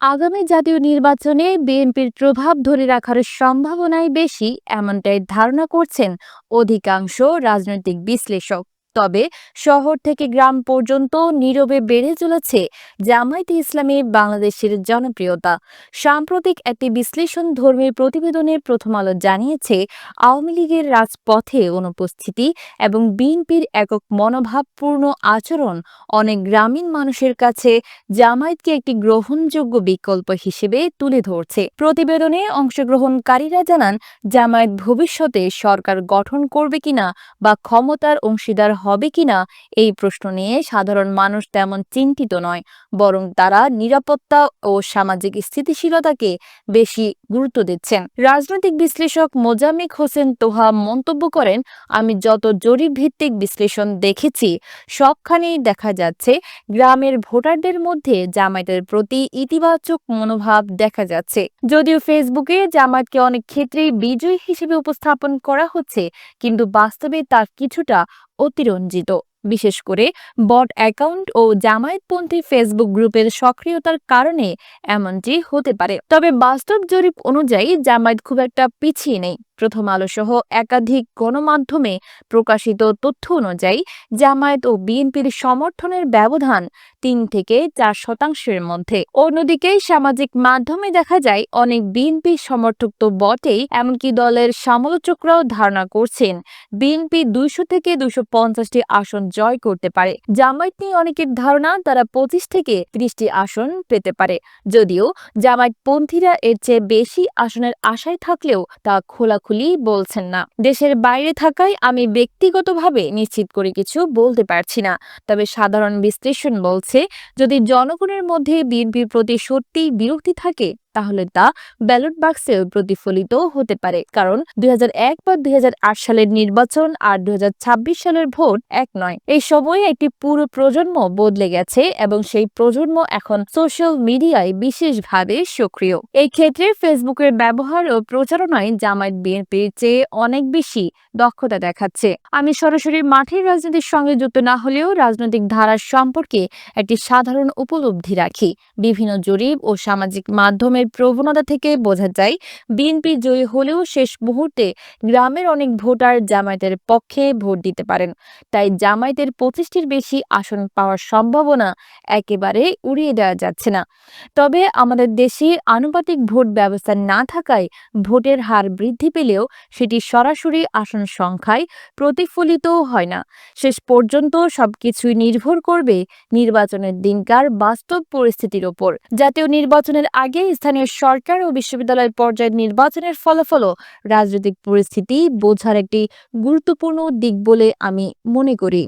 আগামী জাতীয় নির্বাচনে বিএনপির প্রভাব ধরে রাখার সম্ভাবনাই বেশি, এমনটাই ধারণা করছেন অধিকাংশ রাজনৈতিক বিশ্লেষক। তবে শহর থেকে গ্রাম পর্যন্ত নীরবে বেড়ে চলেছে জামায়াতে ইসলামী বাংলাদেশের জনপ্রিয়তা। সাম্প্রতিক একটি বিশ্লেষণ ধর্মী প্রতিবেদনে প্রথম আলো জানিয়েছে, আওয়ামী লীগের রাজপথে অনুপস্থিতি এবং বিএনপির একক মনোভাবপূর্ণ আচরণ অনেক গ্রামীণ মানুষের কাছে জামায়াতকে একটি গ্রহণযোগ্য বিকল্প হিসেবে তুলে ধরছে। প্রতিবেদনে অংশগ্রহণকারীরা জানান, জামায়াত ভবিষ্যতে সরকার গঠন করবে কিনা বা ক্ষমতার অংশীদার হবে কিনা এই প্রশ্ন নিয়ে সাধারণ মানুষ তেমন চিন্তিত নয়, বরং তারা নিরাপত্তা ও সামাজিক স্থিতিশীলতাকে বেশি গুরুত্ব দিচ্ছেন। রাজনৈতিক বিশ্লেষক মোজাম্মিক হোসেন তোহা মন্তব্য করেন, আমি যত জরিপ ভিত্তিক বিশ্লেষণ দেখেছি, সবখানেই দেখা যাচ্ছে গ্রামের ভোটারদের মধ্যে জামায়াতের প্রতি ইতিবাচক মনোভাব দেখা যাচ্ছে। যদিও ফেসবুকে জামায়াতকে অনেক ক্ষেত্রেই বিজয়ী হিসেবে উপস্থাপন করা হচ্ছে, কিন্তু বাস্তবে তার কিছুটা অতিরঞ্জিত। বিশেষ করে বট অ্যাকাউন্ট ও জামায়াতপন্থী ফেসবুক গ্রুপের সক্রিয়তার কারণে এমনটি হতে পারে। তবে বাস্তব জরিপ অনুযায়ী জামায়াত খুব একটা পিছিয়ে নেই। প্রথম আলো সহ একাধিক গণমাধ্যমে প্রকাশিত তথ্য অনুযায়ী জামায়াত ও বিএনপির সমর্থনের ব্যবধান তিন থেকে চার শতাংশের মধ্যে। অন্যদিকে সামাজিক মাধ্যমে দেখা যায়, অনেক বিএনপি সমর্থক তো বটেই, এমনকি দলের সমালোচকরাও ধারণা করছেন, বিএনপি দুইশো থেকে দুশো পঞ্চাশটি আসন জয় করতে পারে। জামায়াত নিয়ে অনেকের ধারণা, তারা পঁচিশ থেকে ত্রিশটি আসন পেতে পারে। যদিও জামায়াতপন্থীরা এর চেয়ে বেশি আসনের আশায় থাকলেও তা খোলাখুলি বলছেন না। দেশের বাইরে থাকায় আমি ব্যক্তিগতভাবে নিশ্চিত করে কিছু বলতে পারছি না। তবে সাধারণ বিশ্লেষণ বলছে, যদি জনগণের মধ্যে বিএনপির প্রতি সত্যিই বিরক্তি থাকে তাহলে তা ব্যালট বাক্সেও প্রতিফলিত হতে পারে। কারণ দুই হাজার এক বা দুই হাজার আট সালের নির্বাচন আর দুই হাজার ছাব্বিশ সালের ভোট এক নয়। এই সময়ে একটি পুরো প্রজন্ম বদলে গেছে এবং সেই প্রজন্ম এখন সোশ্যাল মিডিয়ায় বিশেষভাবে সক্রিয়। এই ক্ষেত্রে ফেসবুকের ব্যবহার ও প্রচারণায় জামায়াত বিএনপির চেয়ে অনেক বেশি দক্ষতা দেখাচ্ছে। আমি সরাসরি মাঠের রাজনীতির সঙ্গে যুক্ত না হলেও রাজনৈতিক ধারার সম্পর্কে একটি সাধারণ উপলব্ধি রাখি। বিভিন্ন জরিপ ও সামাজিক মাধ্যমের প্রবণতা থেকে বোঝা যায়, বিএনপি জয়ী হলেও শেষ মুহূর্তে গ্রামের অনেক ভোটার জামায়াতের পক্ষে ভোট দিতে পারেন। তাই জামায়াতের পঁচিশটির বেশি আসন পাওয়ার সম্ভাবনা একেবারে উড়িয়ে দেওয়া যাচ্ছে না। তবে আমাদের দেশে আনুপাতিক ভোট ব্যবস্থা না থাকায় ভোটের হার বৃদ্ধি পেলেও সেটি সরাসরি আসন সংখ্যায় প্রতিফলিত হয় না। শেষ পর্যন্ত সবকিছুই নির্ভর করবে নির্বাচনের দিনকার বাস্তব পরিস্থিতির ওপর। জাতীয় নির্বাচনের আগে স্থানীয় সরকার ও বিশ্ববিদ্যালয় পর্যায়ের নির্বাচনের ফলাফলও রাজনৈতিক পরিস্থিতি বোঝার একটি গুরুত্বপূর্ণ দিক বলে আমি মনে করি।